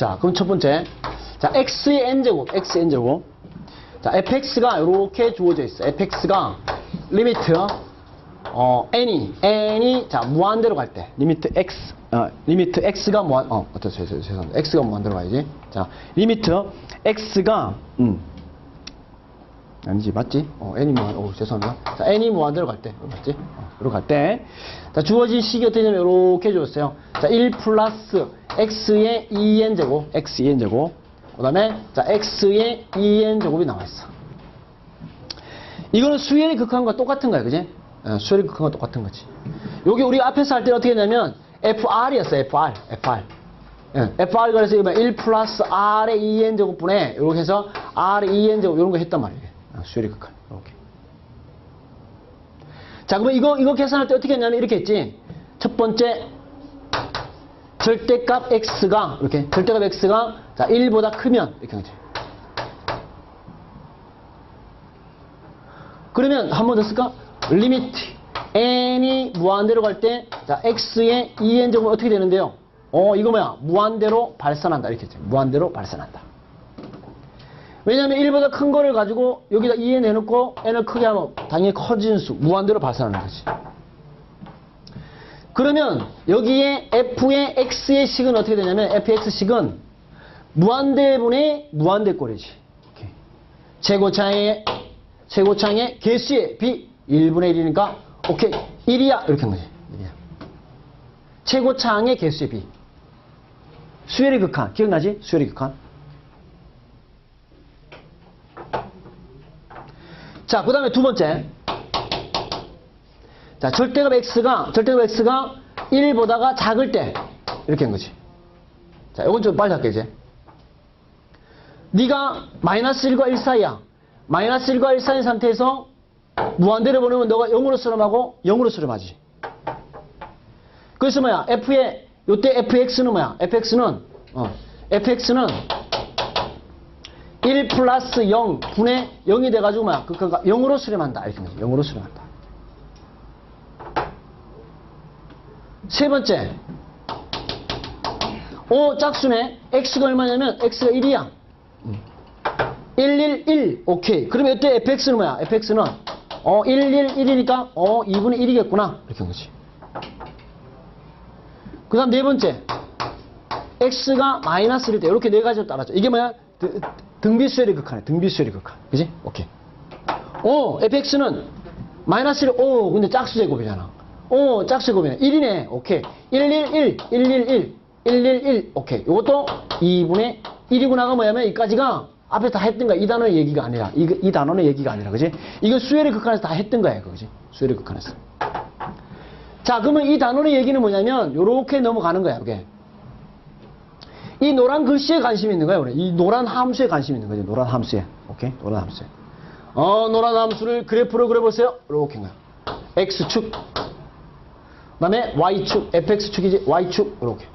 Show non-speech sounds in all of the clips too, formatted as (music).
자, 그럼 첫 번째. 자, x의 n제곱, x의 n제곱. 자, fx가 이렇게 주어져 있어. fx가 리미트, 어, n이, n이, 자, 무한대로 갈 때. 리미트 x, 어, 리미트 x가 무한, 어, 죄- 죄송합니다. x가 무한대로 가야지. 자, 리미트 x가, 음, 아니지, 맞지? 어, n이 무한, 어, 죄송합니다. 자, n이 무한대로 갈 때. 어, 맞지? 어, 이렇게 갈 때. 자, 주어진 식이 어떻게 되냐면, 이렇게 줬어요. 자, 1 플러스 x의 2n제곱, x 2n제곱. 그 다음에, 자, x의 2n제곱이 나와있어. 이거는 수열의 극한과 똑같은 거야, 그지? 어, 수열의 극한과 똑같은 거지. 여기 우리가 앞에서 할 때는 어떻게 했냐면, FR이었어, FR, FR. 예, FR 그래서 이거 1 플러스 R의 2n제곱분에, 이렇게 해서 R의 2n제곱, 이런 거 했단 말이에요. 어, 수열의 극한. 이렇게. 자, 그러면 이거, 이거 계산할 때 어떻게 했냐면, 이렇게 했지. 첫 번째, 절대값 x가, 이렇게, 절대값 x가, 자, 1보다 크면, 이렇게 하지. 그러면 한 번 더 쓸까? 리미트 n이 무한대로 갈 때, 자, x의 2n 제곱은 어떻게 되는데요? 어, 이거 뭐야? 무한대로 발산한다. 이렇게 했죠. 무한대로 발산한다. 왜냐면 1보다 큰 거를 가지고 여기다 2n 해놓고 n을 크게 하면 당연히 커지는 수, 무한대로 발산하는 거지. 그러면 여기에 f의 x의 식은 어떻게 되냐면 fx식은 무한대분의 무한대꼴이지. 최고차의 최고창의 개수의 b 1분의 1이니까 오케이. 1이야. 이렇게 한 거지. 1이야. 최고창의 개수의 b 수열의 극한. 기억나지? 수열의 극한. 자 그 다음에 두 번째 자 절대값 x가 절대값 x가 1보다가 작을 때 이렇게 한 거지 자 이건 좀 빨리 할게 이제 네가 마이너스 1과 1 사이야 마이너스 1과 1 사이인 상태에서 무한대로 보내면 너가 0으로 수렴하고 0으로 수렴하지. 그래서 뭐야? f의 요때 fx는 뭐야? fx는 어, fx는 1 플러스 0 분의 0이 돼가지고 뭐야? 그, 그가 0으로 수렴한다. 이렇게 거지. 0으로 수렴한다. 세 번째. 오, 짝수네. x가 얼마냐면 x가 1이야. 111 오케이. 그러면 이때 fx는 뭐야? fx는 어 111이니까 어 2분의 1이겠구나. 이렇게 한 거지. 그 다음 네 번째. x가 마이너스 1일 때 이렇게 네 가지로 따라줘. 이게 뭐야? 드- 등비수열의 극한이야. 등비수열의 극한. 그지? 오케이. 어 fx는 마이너스 1, 오 근데 짝수 제곱이잖아 오 짝수 제곱이네 1이네. 오케이. 111 111 111 오케이. 요것도 2분의 1이구나가 뭐냐면 이까지가 앞에 다 했던 거야. 이 단어의 얘기가 아니라. 이, 이 단어의 얘기가 아니라. 그지? 이거 수열의 극한에서 다 했던 거야 그지? 수열의 극한에서. 자 그러면 이 단어의 얘기는 뭐냐면 요렇게 넘어가는 거야 이게. 이 노란 글씨에 관심 있는 거야 우리. 이 노란 함수에 관심 있는 거지 노란 함수에. 오케이? 노란 함수에. 어 노란 함수를 그래프로 그려보세요. 이렇게 한 거야. X축 그 다음에 y축 fx축이지 y축. 이렇게.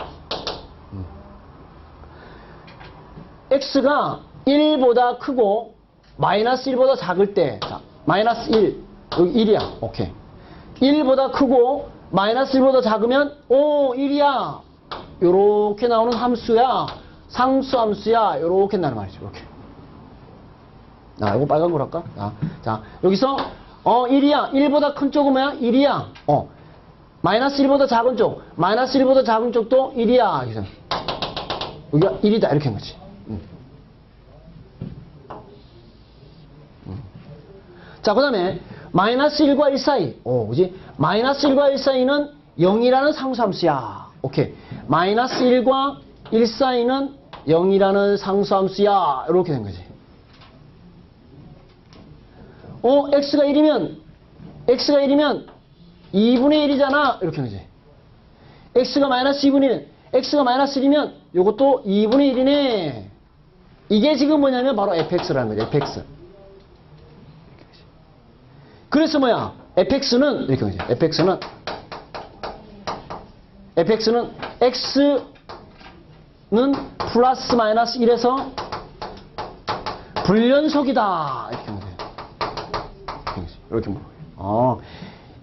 x가 1보다 크고 마이너스 1보다 작을 때 자, 마이너스 1 여기 1이야. 오케이. 1보다 크고 마이너스 1보다 작으면 오 1이야. 요렇게 나오는 함수야. 상수 함수야. 요렇게 나는 말이죠. 이렇게. 자 이거 빨간 걸 할까? 자, 자 여기서 어 1이야. 1보다 큰 쪽은 뭐야? 1이야. 어 마이너스 1보다 작은 쪽 마이너스 1보다 작은 쪽도 1이야 그래서 여기가 1이다 이렇게 한 거지 음. 자, 그 다음에 마이너스 1과 1 사이. 오, 그지? 마이너스 1과 1 사이는 0이라는 상수함수야. 오케이. 마이너스 1과 1 사이는 0이라는 상수함수야. 이렇게 된 거지. 어, x가 1이면, x가 1이면 2분의 1이잖아. 이렇게 된 거지. x가 마이너스 2분의 1, x가 마이너스 1이면 이것도 2분의 1이네. 이게 지금 뭐냐면 바로 fx라는 거죠. fx. 그래서 뭐야? fx는 이렇게 보죠. fx는 fx는 x는 플러스 마이너스 1에서 불연속이다. 이렇게 보면 돼요. 이렇게 보면. 어.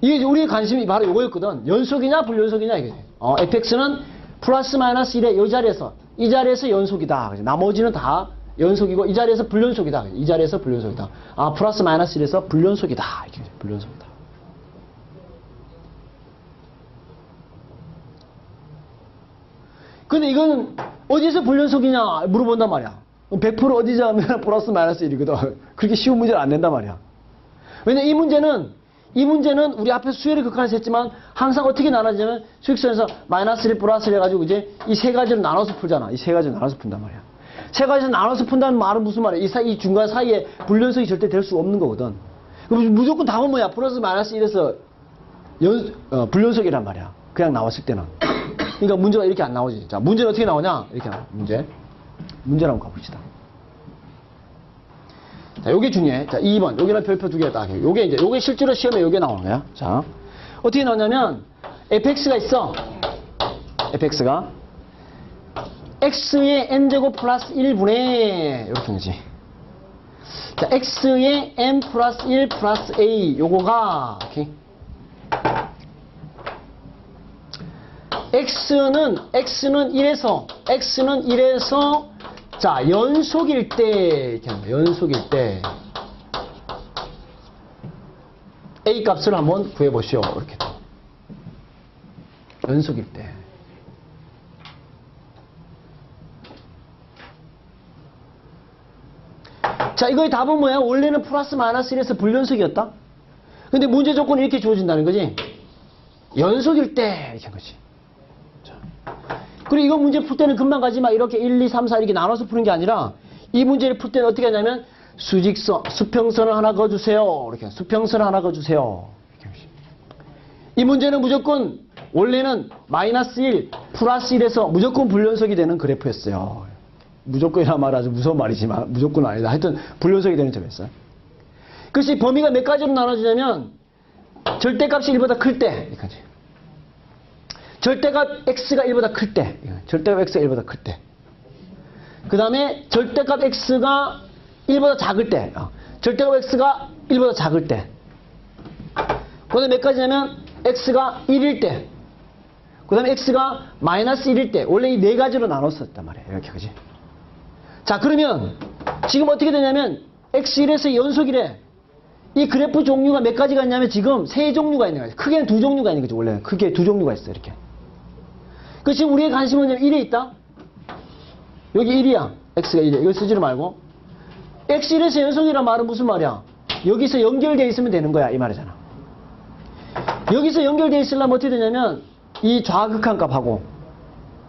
이게 우리의 관심이 바로 이거였거든. 연속이냐 불연속이냐 이게. 어, fx는 플러스 마이너스 1의 이 자리에서 이 자리에서 연속이다. 나머지는 다 연속이고 이 자리에서 불연속이다. 이 자리에서 불연속이다. 아 플러스 마이너스 1에서 불연속이다. 이렇게 불연속이다. 근데 이건 어디서 불연속이냐 물어본단 말이야. 100% 어디서 하면 (laughs) 플러스 마이너스 1이거든. 그렇게 쉬운 문제는 안 낸단 말이야. 왜냐 이 문제는 이 문제는 우리 앞에서 수열의 극한에서 했지만 항상 어떻게 나눠지냐면 수익선에서 마이너스 1 플러스 1 해가지고 이제 이 세 가지로 나눠서 풀잖아. 이 세 가지로 나눠서 푼단 말이야. 세 가지로 나눠서 푼다는 말은 무슨 말이야? 이 사이 이 중간 사이에 불연속이 절대 될 수 없는 거거든. 그럼 무조건 답은 뭐야? 플러스 마이너스 1에서 연, 어, 불연속이란 말이야. 그냥 나왔을 때는. 그러니까 문제가 이렇게 안 나오지. 자, 문제는 어떻게 나오냐? 이렇게 나와. 문제. 문제를 한번 가봅시다. 자, 요게 중요해. 자, 2번. 여기는 별표 두개 딱. 해. 요게 이제, 요게 실제로 시험에 요게 나오는 거야. 자, 어떻게 나오냐면, fx가 있어. fx가. x의 n제곱 플러스 1분의, 이렇게 된 거지. 자, x의 n 플러스 1 플러스 a. 요거가, 오케이. x는 x는 1에서 x는 1에서 자 연속일 때. 연속일 때 a 값을 한번 구해 보시오 이렇게 연속일 때 자, 이거의 답은 뭐야? 원래는 플러스 마이너스 1에서 불연속이었다? 근데 문제 조건이 이렇게 주어진다는 거지? 연속일 때, 이렇게 한 거지. 그리고 이거 문제 풀 때는 금방 가지 마. 이렇게 1, 2, 3, 4 이렇게 나눠서 푸는 게 아니라 이 문제를 풀 때는 어떻게 하냐면 수직선, 수평선을 하나 그어주세요. 이렇게 수평선을 하나 그어주세요. 이 문제는 무조건 원래는 마이너스 1, 플러스 1에서 무조건 불연속이 되는 그래프였어요. 무조건이라 말 아주 무서운 말이지만 무조건은 아니다. 하여튼 불연속이 되는 점이었어요. 그것이 범위가 몇 가지로 나눠지냐면 절대값이 1보다 클 때, 이거지. 절대값 x가 1보다 클 때. 절대값 x가 1보다 클 때. 그 다음에 절대값 x가 1보다 작을 때, 어. 절대값 x가 1보다 작을 때. 그 다음에 몇 가지냐면 x가 1일 때, 그 다음에 x가 마이너스 1일 때. 원래 이 네 가지로 나눴었단 말이에요. 이렇게, 그지? 자, 그러면 지금 어떻게 되냐면 x1에서 연속이래. 이 그래프 종류가 몇 가지가 있냐면 지금 세 종류가 있는 거야. 크게는 두 종류가 있는 거지, 원래는. 크게 두 종류가 있어, 이렇게. 그 지금 우리의 관심은 뭐냐면 1에 있다? 여기 1이야. x가 1이야. 이거 쓰지를 말고. x1에서 연속이란 말은 무슨 말이야? 여기서 연결되어 있으면 되는 거야. 이 말이잖아. 여기서 연결되어 있으려면 어떻게 되냐면 이 좌극한 값하고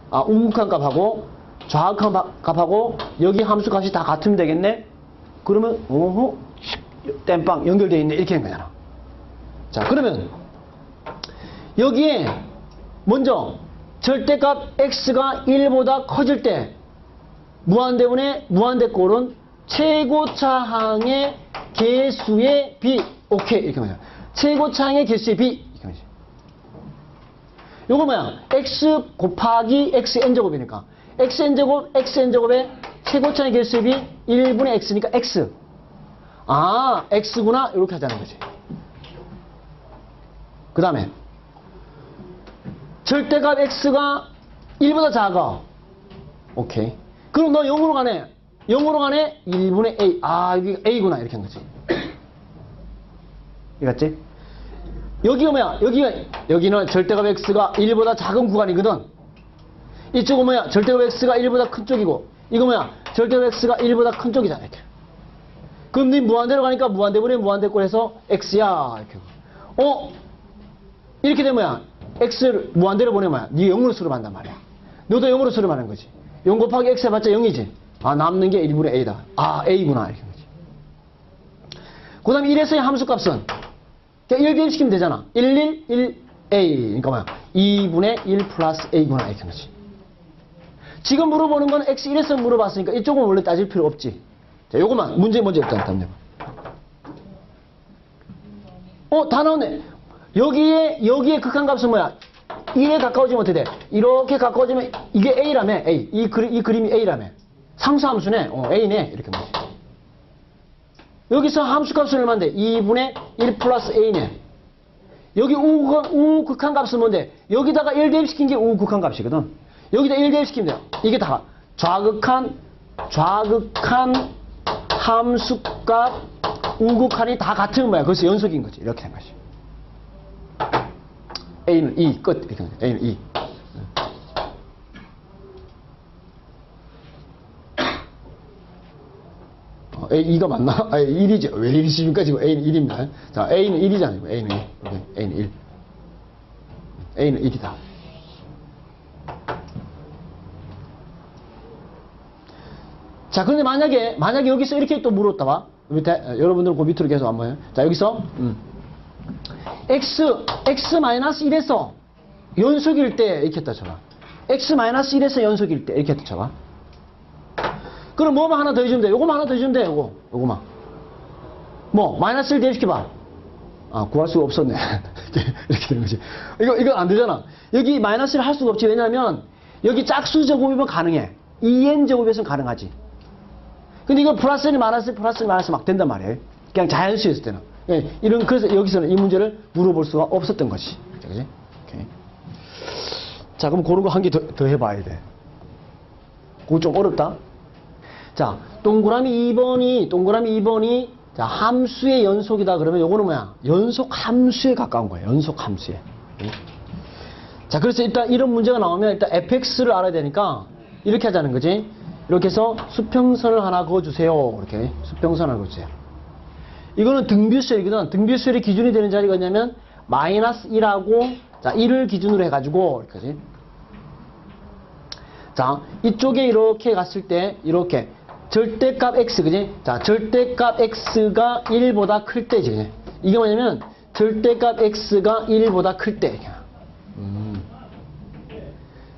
아, 우극한 값하고 좌극한 바- 값하고 여기 함수 값이 다 같으면 되겠네? 그러면 어허 땜빵 연결되어 있네 이렇게 하는 거잖아. 자 그러면 여기에 먼저 절대값 x가 1보다 커질 때 무한대분의 무한대꼴은 최고차항의 개수의 비. 오케이. 이렇게 말이야. 최고차항의 개수의 비. 이렇게 말이지. 요거 뭐야? x 곱하기 xn제곱이니까. Xn제곱 xn제곱의 최고차의 개수비 1분의 x니까 x. 아 x구나. 이렇게 하자는 거지. 그 다음에 절대값 x가 1보다 작아 오케이 그럼 너 0으로 가네 0으로 가네 1분의 a 아 여기 a구나 이렇게 한 거지 (coughs) 이해갔지? 여기가 뭐야? 여기가, 여기는 절대값 x가 1보다 작은 구간이거든. 이쪽은 뭐야? 절대값 x가 1보다 큰 쪽이고, 이거 뭐야? 절대값 x가 1보다 큰 쪽이잖아, 이렇게. 그럼 네 무한대로 가니까 무한대분의 무한대꼴 해서 x야, 이렇게. 어? 이렇게 되면 뭐야? X를 무한대로 보내 뭐야? 네 0으로 수렴한단 말이야. 너도 0으로 수렴하는 거지. 0 곱하기 x 해봤자 0이지. 아, 남는 게 1분의 a다. 아, a구나, 이렇게. 거지. 그 다음에 1에서의 함수값은 그러니까 1 대입시키면 되잖아. 1, 1, 1, A. 그러니까 뭐야? 2분의 1 플러스 A구나. 이렇게 하지. 지금 물어보는 건 X1에서 물어봤으니까 이쪽은 원래 따질 필요 없지. 자, 요거만. 문제 먼저 일단 답 내봐. 어, 다 나오네. 여기에, 여기에 극한값은 뭐야? 1에 가까워지면 어떻게 돼? 이렇게 가까워지면 이게 A라며. A. 이, 그리, 이 그림이 A라며. 상수함수네. 어, A네. 이렇게 말이지. 여기서 함수값은 얼마인데? 2분의 1 플러스 a네. 여기 우, 우 극한 값은 뭔데? 여기다가 1 대입시킨 게 우 극한 값이거든. 여기다 1 대입시키면 돼요. 이게 다 좌극한, 좌극한 함수값, 우극한이 다 같은 거야. 그래서 연속인 거지. 이렇게 된 거지. A는 2, 끝. 이렇게. A는 2. 어, A 2가 맞나? 아, 1이죠. 왜 1이십니까? 지금 A는 1입니다. 자, A는 1이잖아요. A는 1. 오케이. A는 1. A는 1이다. 자, 그런데 만약에, 만약에 여기서 이렇게 또 물었다 봐. 밑에, 어, 여러분들은 그 밑으로 계속 한번 해요. 자, 여기서, 음. X, x-1에서 연속일 때, 이렇게 했다 쳐봐. x-1에서 연속일 때, 이렇게 했다 쳐봐. 그럼 뭐만 하나 더 해주면 돼. 요거만 하나 더 해주면 돼. 요거. 요거만. 뭐, 마이너스를 대입시켜봐. 아, 구할 수가 없었네. (laughs) 이렇게 되는 거지. 이거, 이거 안 되잖아. 여기 마이너스를 할 수가 없지. 왜냐면, 여기 짝수 제곱이면 가능해. 2n 제곱에서는 가능하지. 근데 이거 플러스니 마이너스, 플러스니 마이너스 막 된단 말이에요. 그냥 자연수였을 때는. 예, 이런, 그래서 여기서는 이 문제를 물어볼 수가 없었던 것이. 자, 그지? 자, 그럼 그런 거 한 개 더, 더 해봐야 돼. 그거 좀 어렵다? 자, 동그라미 2번이, 동그라미 2번이, 자, 함수의 연속이다 그러면 요거는 뭐야? 연속 함수에 가까운 거야. 연속 함수에. 응? 자, 그래서 일단 이런 문제가 나오면 일단 fx를 알아야 되니까 이렇게 하자는 거지. 이렇게 해서 수평선을 하나 그어주세요. 이렇게. 수평선 하나 그어주세요. 이거는 등비수열이거든. 등비수열의 기준이 되는 자리가 뭐냐면 마이너스 1하고 자, 1을 기준으로 해가지고 이렇게지. 자, 이쪽에 이렇게 갔을 때 이렇게 절대값 x 그지? 자, 절대값 x가 1보다 클 때지. 그지? 이게 뭐냐면 절대값 x가 1보다 클 때. 음.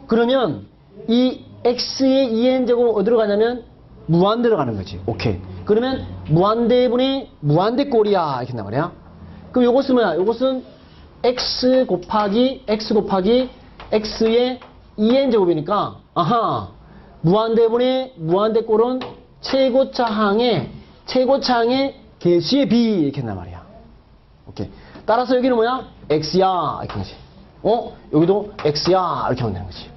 그러면 이 x의 2n 제곱 어디로 가냐면 무한대로 가는 거지. 오케이. 그러면 무한대분의 무한대 꼴이야. 이렇게 한단 말이야. 그럼 요것은 뭐야? 요것은 x 곱하기 x 곱하기 x의 2n 제곱이니까 아하 무한대분의 무한대 꼴은 최고차항의 최고차항의 개수의 b 이렇게 한단 말이야. 오케이. 따라서 여기는 뭐야? x야 이렇게 하지. 어? 여기도 x야 이렇게 하면 되는 거지.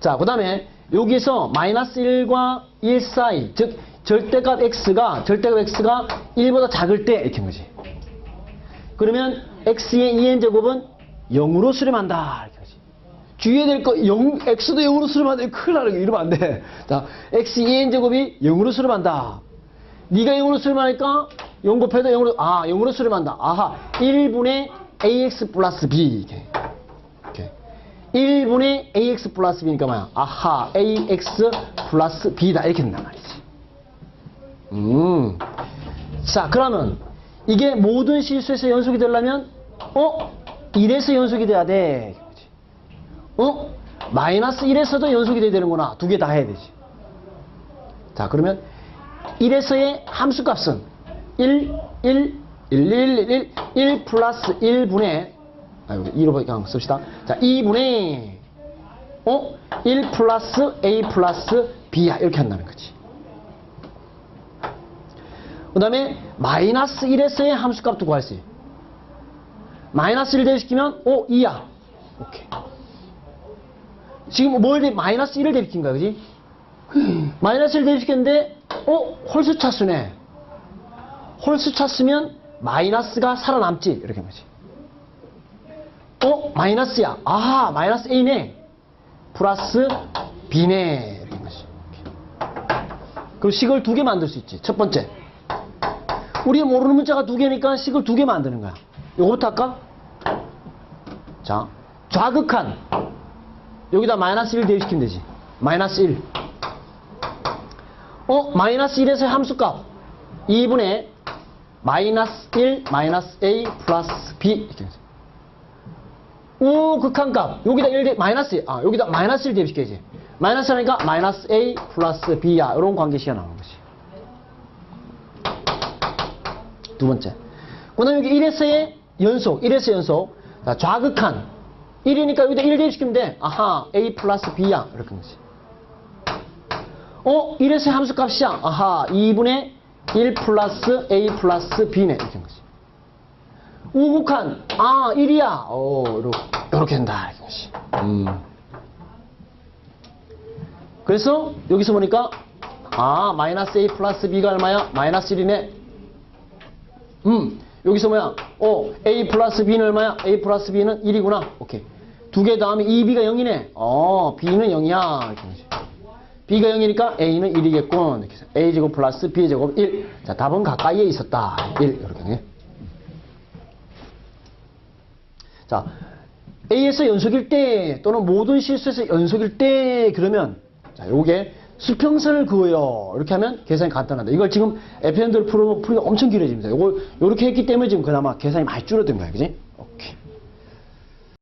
자, 그 다음에 여기서 마이너스 1과 1 사이, 즉 절대값 x가 절대값 x가 1보다 작을 때 이렇게 한 거지. 그러면 x의 2n 제곱은 0으로 수렴한다. 이렇게 하지. 주의해야 될 거, 0, x도 0으로 수렴한다. 큰일 나는 거 이러면 안 돼. 자, x 2n 제곱이 0으로 수렴한다. 네가 0으로 수렴하니까 0 곱해도 0으로, 아, 0으로 수렴한다. 아하, 1분의 ax 플러스 b. 이렇게. 1분의 ax 플러스 b니까 뭐야? 아하, ax 플러스 b다. 이렇게 된단 말이지. 음. 자, 그러면 이게 모든 실수에서 연속이 되려면, 어? 1에서 연속이 돼야 돼. 어? 마이너스 1에서도 연속이 돼야 되는구나. 두 개 다 해야 되지. 자, 그러면 1에서의 함수 값은 1, 1, 1, 1, 1, 1 플러스 1분의, 아이고, 2로 그냥 씁시다. 자, 2분의, 어? 1 플러스 A 플러스 B야. 이렇게 한다는 거지. 그 다음에, 마이너스 1에서의 함수 값도 구할 수 있어. 마이너스 1 대입시키면, 오, 2야. 오케이. 지금 뭘 대, 마이너스 1을 대입시킨 거야, 그지? 마이너스 1 대입시켰는데, 어? 홀수 차수네. 홀수 차수면 마이너스가 살아남지. 이렇게 하는 거지. 어? 마이너스야. 아하, 마이너스 A네. 플러스 B네. 이렇게. 그럼 식을 두 개 만들 수 있지. 첫 번째. 우리가 모르는 문자가 두 개니까 식을 두 개 만드는 거야. 요거부터 할까? 자, 좌극한. 여기다 마이너스 1 대입시키면 되지. 마이너스 1. 어? 마이너스 1에서 함수값 2분의 마이너스 1 마이너스 a 플러스 b 이렇게 해서 우 극한값. 여기다 1 대, 마이너스 아 여기다 마이너스 1 대입시켜야지. 마이너스 하니까 마이너스 a 플러스 b야. 이런 관계식이 나오는 거지. 두 번째. 그 다음에 여기 1에서의 연속 1에서 연속. 자, 좌극한. 1이니까 여기다 1 대입시키면 돼. 아하 a 플러스 b야. 이렇게 거지. 어? 1에서 함수 값이야. 아하, 2분의 1 플러스 a 플러스 b네. 이렇게 된 거지. 우극한, 아, 1이야. 어, 이렇게, 이렇게 된다. 음. 그래서 여기서 보니까 아 마이너스 a 플러스 b가 얼마야? 마이너스 1이네. 음 여기서 뭐야? 어 a 플러스 b는 얼마야? a 플러스 b는 1이구나. 오케이. 두 개 다음에 2b가 0이네. 어 b는 0이야. 이렇게 되지. b가 0이니까 a는 1이겠군. 이렇게 해서 a제곱 플러스 b제곱 1. 자 답은 가까이에 있었다. 1 이렇게 돼. 자, A에서 연속일 때 또는 모든 실수에서 연속일 때 그러면 자, 요게 수평선을 그어요. 이렇게 하면 계산이 간단하다. 이걸 지금 FN들 풀어 풀기가 엄청 길어집니다. 요걸 요렇게 했기 때문에 지금 그나마 계산이 많이 줄어든 거야. 그지? 오케이.